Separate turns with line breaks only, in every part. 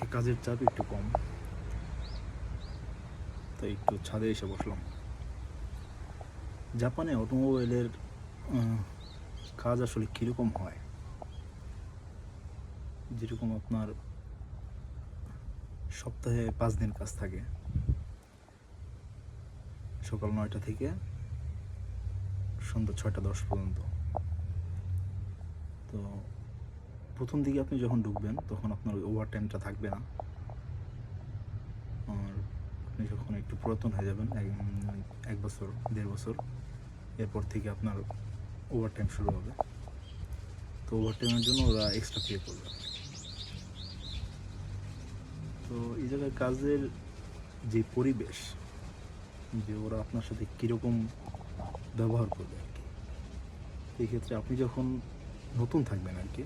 আজকে কাজের চাপ একটু কম। তাই একটু ছাদে এসে বসলাম। জাপানে অটোমোবাইলের কাজ আসলে কীরকম হয়? যেরকম আপনার সপ্তাহে পাঁচ দিন কাজ থাকে। সকাল নয়টা থেকে সন্ধ্যা ছয়টা দশ পর্যন্ত। তো প্রথম দিকে আপনি যখন ঢুকবেন, তখন আপনার ওই ওভার টাইমটা থাকবে না। আর আপনি যখন একটু পুরাতন হয়ে যাবেন, এক বছর, দেড় বছর, এরপর থেকে আপনার ওভার টাইম শুরু হবে। তো ওভার টাইমের জন্য ওরা এক্সট্রা পে করবে। তো এই জায়গায় কাজের যে পরিবেশ, যে ওরা আপনার সাথে কীরকম ব্যবহার করবে আর কি, এই ক্ষেত্রে আপনি যখন নতুন থাকবেন আর কি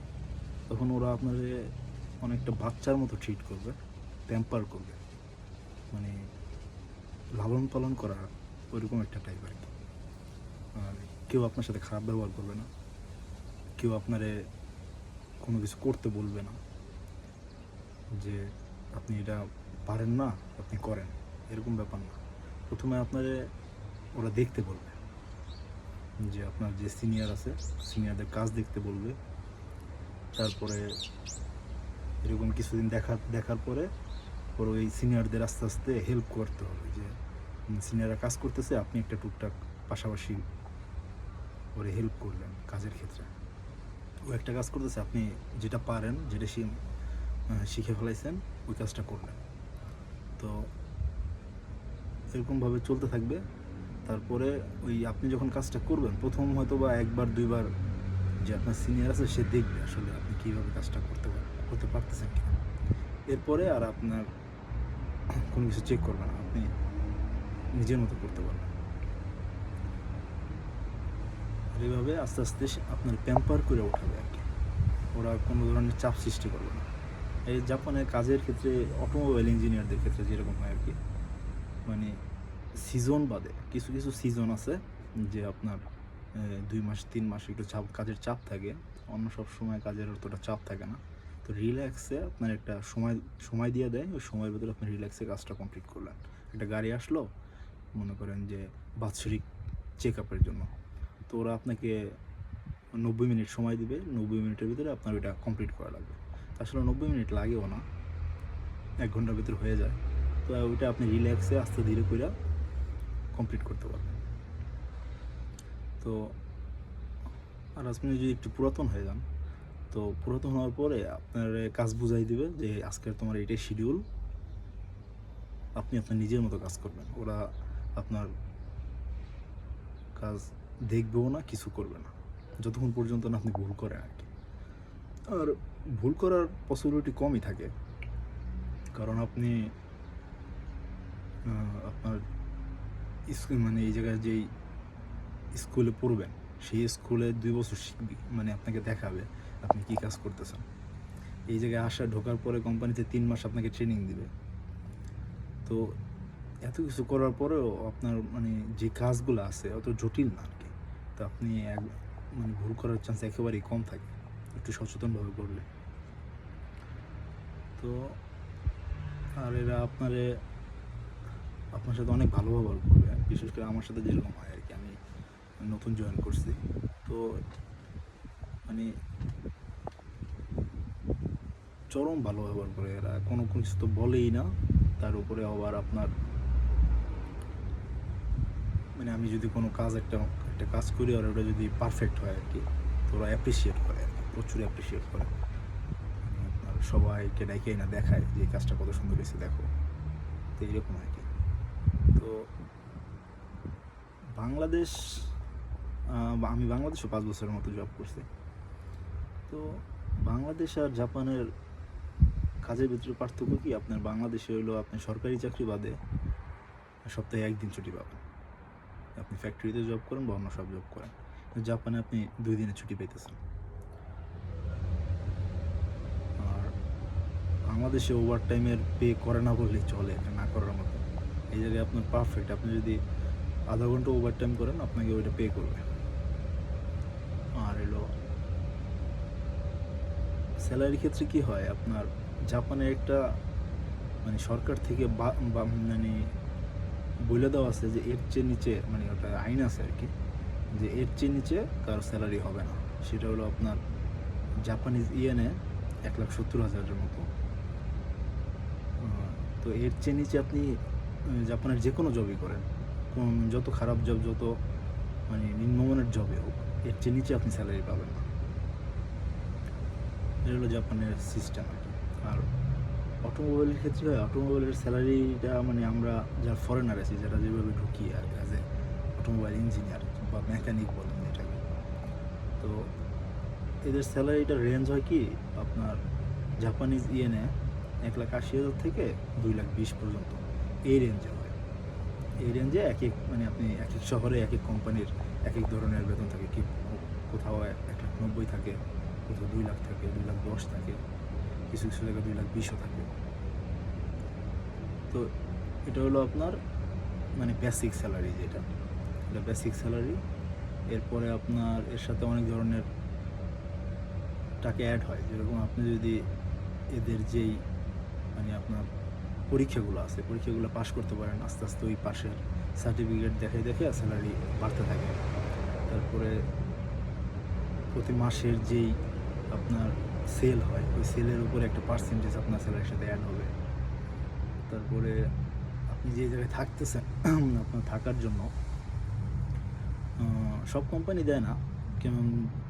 তখন ওরা আপনাকে অনেকটা বাচ্চার মতো ট্রিট করবে প্যাম্পার করবে। মানে লালন পালন করা ওইরকম একটা টাইপ আর কি। আর কেউ আপনার সাথে খারাপ ব্যবহার করবে না। কেউ আপনারে কোনো কিছু করতে বলবে না। যে আপনি এটা পারেন না, আপনি করেন। এরকম ব্যাপার না। প্রথমে আপনারে ওরা দেখতে বলবে। যে আপনার যে সিনিয়র আছে সিনিয়রদের কাজ দেখতে বলবে। তারপরে এরকম কিছুদিন দেখা, দেখার পরে ওর ওই সিনিয়রদের আস্তে আস্তে হেল্প করতে হবে যে সিনিয়ররা কাজ করতেছে, আপনি একটা টুকটাক পাশাপাশি ওরে হেল্প করলেন কাজের ক্ষেত্রে। ও একটা কাজ করতেছে, আপনি যেটা পারেন, যেটা শিখে ফেলাইছেন, ওই কাজটা করলেন। তো এরকমভাবে চলতে থাকবে। তারপরে ওই আপনি যখন কাজটা করবেন, প্রথম হয়তো বা একবার, দুইবার যে আপনার সিনিয়র আছে, সে দেখবে আসলে আপনি কীভাবে কাজটা করতে করতে পারতেছেন কিনা। এরপরে আর আপনার কোনো কিছু চেক করবে না, আপনি নিজের মতো করতে পারবেন। আর এইভাবে আস্তে আস্তে আপনার প্যাম্পার করে ওঠাবে আর কি। ওরা কোনো ধরনের চাপ সৃষ্টি করবে না। এই জাপানের কাজের ক্ষেত্রে অটোমোবাইল ইঞ্জিনিয়ারদের ক্ষেত্রে যেরকম হয় আর কি মানে সিজন বাদে, কিছু কিছু সিজন আছে যে আপনার দুই মাস, তিন মাস একটু চাপ, কাজের চাপ থাকে। অন্য সব সময় কাজের অতটা চাপ থাকে না। তো রিল্যাক্সে আপনার একটা সময় সময় দিয়ে দেয়, ওই সময়ের ভিতরে আপনি রিল্যাক্সে কাজটা কমপ্লিট করলেন। একটা গাড়ি আসলো, মনে করেন যে বাৎসরিক চেক আপের জন্য। তো ওরা আপনাকে নব্বই মিনিট সময় দিবে, নব্বই মিনিটের ভিতরে আপনার ওইটা কমপ্লিট করা লাগবে। আসলে নব্বই মিনিট লাগেও না, এক ঘণ্টার ভিতরে হয়ে যায়। তো ওইটা আপনি রিল্যাক্সে আস্তে ধীরে করে কমপ্লিট করতে পারবেন। তো আর আপনি যদি একটু পুরাতন হয়ে যান, তো পুরাতন হওয়ার পরে আপনার কাজ বুঝাই দিবে যে আজকের তোমার এটাই শিডিউল আপনি আপনার নিজের মতো কাজ করবেন। ওরা আপনার কাজ দেখবেও না, কিছু করবে না। যতক্ষণ পর্যন্ত না আপনি ভুল করেন আর কি। আর ভুল করার পসিবিলিটি কমই থাকে। কারণ আপনি আপনার মানে এই জায়গায় যেই স্কুলে পড়বেন, সেই স্কুলে দুই বছর শিখবি মানে আপনাকে দেখাবে আপনি কি কাজ করতেছেন। এই জায়গায় আসা ঢোকার পরে কোম্পানিতে তিন মাস আপনাকে ট্রেনিং দিবে। তো এত কিছু করার পরেও আপনার মানে যে কাজগুলো আছে অত জটিল না আর কি তো আপনি এক মানে ভুল করার চান্স একেবারেই কম থাকে, একটু সচেতনভাবে করলে। তো আর এরা আপনারে, আপনার সাথে অনেক ভালো ব্যবহার করবে, বিশেষ করে আমার সাথে যেরকম হয় নতুন জয়েন করছি। তো মানে চরম ভালো ব্যবহার করে এরা। কোনো কিছু তো বলেই না। তার উপরে আবার আপনার মানে আমি যদি কোনো কাজ একটা একটা কাজ করি আর ওটা যদি পারফেক্ট হয় আর কি, তো ওরা অ্যাপ্রিসিয়েট করে আর কি, প্রচুর অ্যাপ্রিসিয়েট করে। মানে আপনার সবাইকে ডাইকে না দেখায় যে এই কাজটা কত সুন্দর হয়েছে, দেখো। তো এইরকম আর কি। তো বাংলাদেশ আমি বাংলাদেশও পাঁচ বছরের মতো জব করছি। তো বাংলাদেশ আর জাপানের কাজের ভিতরে পার্থক্য কি? আপনার বাংলাদেশে হলো আপনি সরকারি চাকরি বাদে সপ্তাহে একদিন ছুটি পাবেন। আপনি ফ্যাক্টরিতে জব করেন বা অন্য সব জব করেন। জাপানে আপনি দুই দিনের ছুটি পেতেছেন। আর বাংলাদেশে ওভার টাইমের পে করে না বললেই চলে না করার মতো। এই জায়গায় আপনার পারফেক্ট আপনি যদি আধা ঘণ্টা ওভার টাইম করেন, আপনাকে ওইটা পে করবে। আর এলো। স্যালারির ক্ষেত্রে কি হয়? আপনার জাপানে একটা মানে সরকার থেকে মানে বলে দেওয়া আছে যে এর চেয়ে নিচে মানে ওটা আইন আছে আর কি, যে এর চেয়ে নিচে কারও স্যালারি হবে না। সেটা হলো আপনার জাপানিজ ইয়েনে এক লাখ সত্তর হাজারের মতো। তো এর চেয়ে নিচে আপনি জাপানের যে কোনো জবই করেন। যত খারাপ জব যত মানে নিম্নমানের জবে হোক। এর চেয়ে নিচে আপনি স্যালারি পাবেন না। এটা হলো জাপানের সিস্টেম আর আর অটোমোবাইলের ক্ষেত্রে হয় অটোমোবাইলের স্যালারিটা মানে আমরা যারা ফরেনার আছি, যারা যেভাবে ঢুকি আর অ্যাজ এ অটোমোবাইল ইঞ্জিনিয়ার বা মেকানিক বলেন এটাকে। তো এদের স্যালারিটা রেঞ্জ হয় কি, আপনার জাপানিজ ইয়েনে এক লাখ আশি হাজার থেকে দুই লাখ বিশ পর্যন্ত। এই রেঞ্জে হয়। এই রেঞ্জে এক এক মানে আপনি এক এক শহরে এক এক কোম্পানির এক এক ধরনের বেতন থাকে, কি কোথাও এক লাখ নব্বই থাকে, কোথাও দুই লাখ থাকে, দুই লাখ দশ থাকে, কিছু কিছু জায়গায় দুই লাখ বিশও থাকে। তো এটা হলো আপনার মানে বেসিক স্যালারি যেটা। এটা বেসিক স্যালারি এরপরে আপনার এর সাথে অনেক ধরনের টাকা অ্যাড হয়। যেরকম আপনি যদি এদের যেই মানে আপনার পরীক্ষাগুলো আছে, পরীক্ষাগুলো পাশ করতে পারেন, আস্তে আস্তে ওই পাশের সার্টিফিকেট দেখে দেখে স্যালারি বাড়তে থাকে। তারপরে প্রতি মাসের যেই আপনার সেল হয়, ওই সেলের উপরে একটা পার্সেন্টেজ আপনার স্যালারির সাথে অ্যাড হবে। তারপরে আপনি যে জায়গায় থাকতেছেন, আপনার থাকার জন্য সব কোম্পানি দেয় না। কেমন,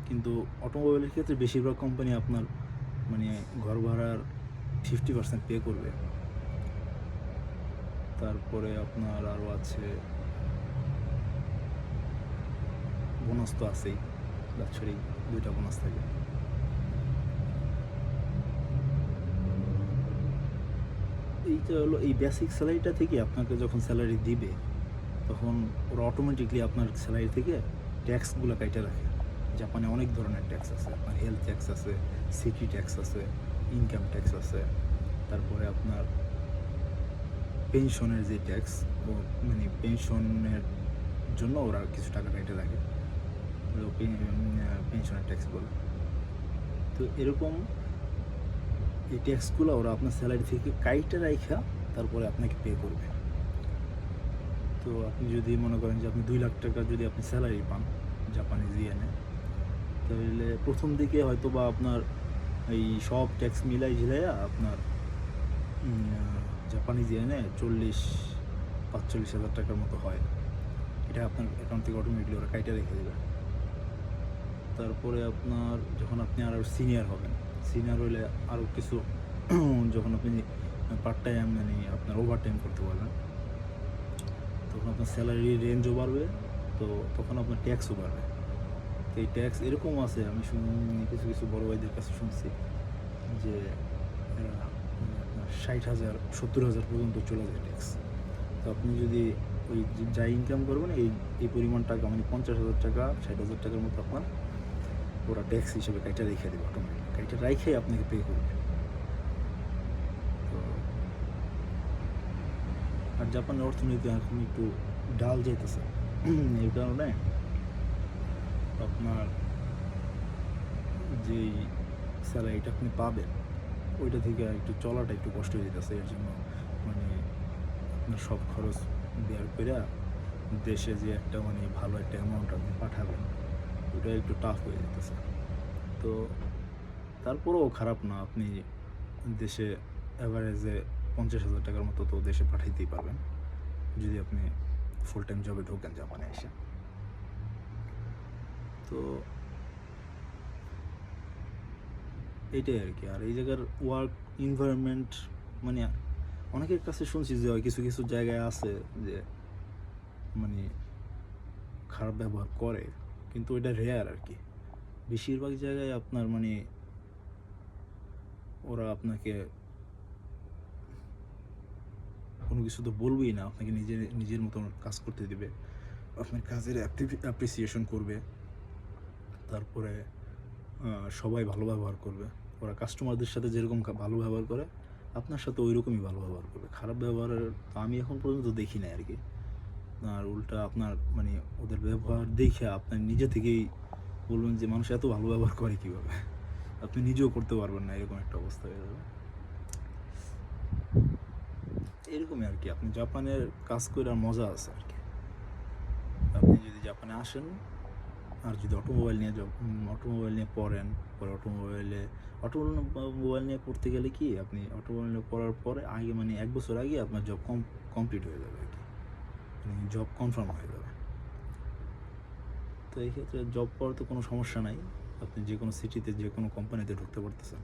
কিন্তু অটোমোবাইলের ক্ষেত্রে বেশিরভাগ কোম্পানি আপনার মানে ঘর ভাড়ার ফিফটি পার্সেন্ট পে করবে। তারপরে আপনার আরও আছে বোনাস তো আছেই, বাৎসরিক দুইটা বোনাস থাকে। এইটা হলো এই বেসিক স্যালারিটা থেকে আপনাকে যখন স্যালারি দিবে, তখন ওরা অটোমেটিকলি আপনার স্যালারি থেকে ট্যাক্সগুলো কাইটে রাখে। জাপানে অনেক ধরনের ট্যাক্স আছে, আপনার হেলথ ট্যাক্স আছে সিটি ট্যাক্স আছে ইনকাম ট্যাক্স আছে, তারপরে আপনার পেনশনের যে ট্যাক্স ও মানে পেনশনের জন্য ওরা কিছু টাকা কেটে রাখে। পেনশনের ট্যাক্স বলে। তো এরকম এই ট্যাক্সগুলো ওরা আপনার স্যালারি থেকে কাইটে রাখা তারপরে আপনাকে পে করবে। তো আপনি যদি মনে করেন যে আপনি দুই লাখ টাকা যদি আপনি স্যালারি পান জাপানিজ ইয়েনে তাহলে প্রথম দিকে হয়তো বা আপনার এই সব ট্যাক্স মিলাই ঝিলাইয়া আপনার জাপানিজ ইয়েনে চল্লিশ, পাঁচচল্লিশ হাজার টাকার মতো হয়। এটা আপনার অ্যাকাউন্ট থেকে অটোমেটিকলি ওরা কাইটে রেখে দেবে। তারপরে আপনার যখন আপনি আরও সিনিয়র হবেন সিনিয়র হলে আরও কিছু যখন আপনি পার্ট টাইম মানে আপনার ওভার টাইম করতে পারবেন, তখন আপনার স্যালারি রেঞ্জও বাড়বে, তো তখন আপনার ট্যাক্সও বাড়বে। তো এই ট্যাক্স এরকম আছে, আমি শুন- কিছু কিছু বড় ভাইদের কাছে শুনছি যে মানে ষাট হাজার, সত্তর হাজার পর্যন্ত চলে যায় ট্যাক্স তো আপনি যদি ওই যা ইনকাম করবেন, এই এই পরিমাণ টাকা মানে পঞ্চাশ হাজার টাকা, ষাট হাজার টাকার মতো আপনার ওরা ট্যাক্স হিসেবে কাইটা রেখে দেবে অটোমেটিক কাইটা রাইখে আপনাকে পে করবে। তো আর জাপানের অর্থনীতি এখন একটু ডাল যাইতেছে। এই কারণে আপনার যেই স্যালারিটা আপনি পাবেন, ওইটা থেকে একটু চলাটা একটু কষ্ট হয়ে যেতেছে এর জন্য মানে আপনার সব খরচ বের করে দেশে যে একটা মানে ভালো একটা অ্যামাউন্ট আপনি পাঠাবেন। ওটা একটু টাফ হয়ে যেতেছে। তো তারপরেও খারাপ না, আপনি দেশে অ্যাভারেজে পঞ্চাশ হাজার টাকার মতো তো দেশে পাঠাইতেই পারবেন, যদি আপনি ফুল টাইম জবে ঢোকেন জাপানে এসে। তো এটাই আর কি, আর এই জায়গার ওয়ার্ক এনভায়রনমেন্ট মানে অনেকের কাছে শুনছি যে কিছু কিছু জায়গায় আছে যে মানে খারাপ ব্যবহার করে। কিন্তু ওইটা রেয়ার আর কি। বেশিরভাগ জায়গায় আপনার মানে ওরা আপনাকে কোনো কিছু তো বলবেই না, আপনাকে নিজের নিজের মতন কাজ করতে দেবে। আপনার কাজের অ্যাপ্রিসিয়েশন করবে। তারপরে সবাই ভালো ব্যবহার করবে। ওরা কাস্টমারদের সাথে যেরকম ভালো ব্যবহার করে, আপনার সাথে ওই রকমই ভালো ব্যবহার করবে। খারাপ ব্যবহারের তো আমি এখন পর্যন্ত দেখি নাই আর কি। আর উল্টা আপনার মানে ওদের ব্যবহার দেখে আপনার নিজে থেকেই বলবেন যে মানুষ এত ভালো ব্যবহার করে কীভাবে? আপনি নিজেও করতে পারবেন না এরকম একটা অবস্থা হয়ে যাবে। এরকমই আর কি, আপনি জাপানের কাজ করে আর মজা আছে আর কি। আপনি যদি জাপানে আসেন, আর যদি অটোমোবাইল নিয়ে অটোমোবাইল নিয়ে পড়েন, পরে অটোমোবাইলে, অটোমোবাইল নিয়ে পড়তে গেলে কি, আপনি অটোমোবাইল নিয়ে পড়ার পরে আগে মানে এক বছর আগে আপনার জব কম কমপ্লিট হয়ে যাবে মানে জব কনফার্ম হয়ে যাবে তো এই ক্ষেত্রে জব পাওয়ার তো কোনো সমস্যা নাই। আপনি যে কোনো সিটিতে যে কোনো কোম্পানিতে ঢুকতে পারতেছেন।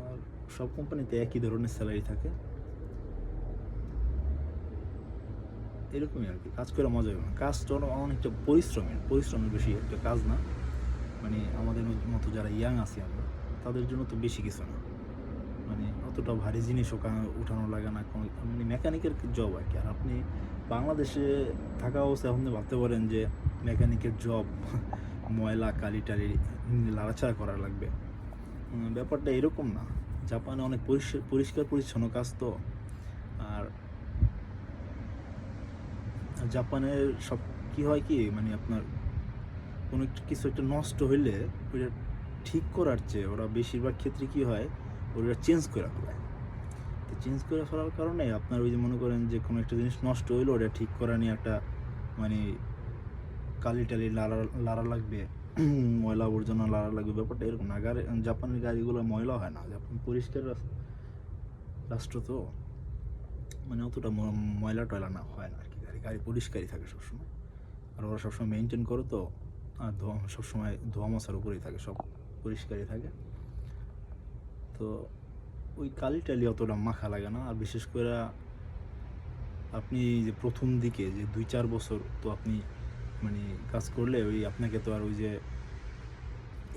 আর সব কোম্পানিতে একই ধরনের স্যালারি থাকে। এরকমই আর কি, কাজ করে মজা হবে না। কাজটা অনেক- অনেকটা পরিশ্রমের পরিশ্রমের বেশি একটা কাজ না। মানে আমাদের মতো যারা ইয়াং আছি আমরা, তাদের জন্য তো বেশি কিছু না। মানে অতটা ভারী জিনিস ওখানে উঠানো লাগে না মানে মেকানিকের জব আর কি। আর আপনি বাংলাদেশে থাকা অবস্থায় আপনি ভাবতে পারেন যে মেকানিকের জব ময়লা কালি টালি লাড়াচাড়া করা লাগবে ব্যাপারটা এরকম না। জাপানে অনেক পরিষ্কার পরিচ্ছন্ন কাজ তো। আর জাপানের সব কি হয় কি মানে আপনার কোনো কিছু একটা নষ্ট হইলে ওইটা ঠিক করার চেয়ে ওরা বেশিরভাগ ক্ষেত্রে কি হয় ওরা চেঞ্জ করে ফেলায় তো চেঞ্জ করে ফেলার কারণে আপনার ওই যে মনে করেন যে কোনো একটা জিনিস নষ্ট হইল, ওটা ঠিক করা নিয়ে একটা মানে কালি টালি লাড়া লাড়া লাগবে, ময়লা আবর্জনা লাড়া লাগবে ব্যাপারটা এরকম না। গাড়ি, জাপানের গাড়িগুলো ময়লা হয় না, জাপান পরিষ্কার রাষ্ট্র তো মানে অতটা ময়লা টয়লা না, হয় না আর কি গাড়ি গাড়ি পরিষ্কারই থাকে সবসময়। আর ওরা সবসময় মেনটেন করে তো, আর ধোয়া, সবসময় ধোয়া মশার উপরেই থাকে, সব পরিষ্কারই থাকে। তো ওই কালি টালি অতটা মাখা লাগে না। আর বিশেষ করে আপনি যে প্রথম দিকে যে দুই চার বছর তো আপনি মানে কাজ করলে ওই আপনাকে তো আর ওই যে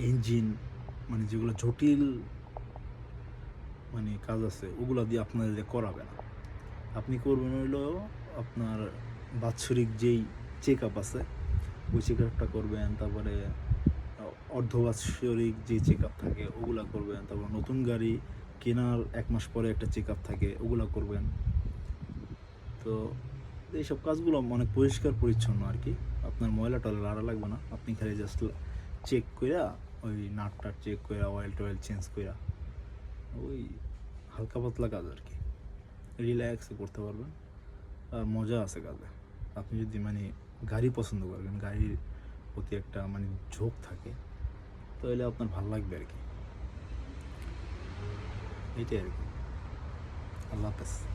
ইঞ্জিন মানে যেগুলো জটিল মানে কাজ আছে, ওগুলো দিয়ে আপনাদের দিয়ে করাবে না। আপনি করবেন হইল আপনার বাৎসরিক যেই চেক আপ আছে, ওই চেক আপটা করবেন, তারপরে অর্ধবাৎসরিক যে চেক আপ থাকে, ওগুলা করবেন। তারপর নতুন গাড়ি কেনার এক মাস পরে একটা চেক আপ থাকে, ওগুলা করবেন। তো এইসব কাজগুলো অনেক পরিষ্কার, পরিচ্ছন্ন আর কি। আপনার ময়লা টয়লা লাড়া লাগবে না। আপনি খালি জাস্ট চেক কইরা, ওই নাট টাট চেক কইরা অয়েল টয়েল চেঞ্জ কইরা, ওই হালকা পাতলা কাজ আর কি। রিল্যাক্সে করতে পারবেন। আর মজা আছে কাজে। আপনি যদি মানে গাড়ি পছন্দ করবেন গাড়ির প্রতি একটা মানে ঝোঁক থাকে তাহলে আপনার ভালো লাগবে আর কি। এটাই আর কি। আল্লাহ হাফেজ।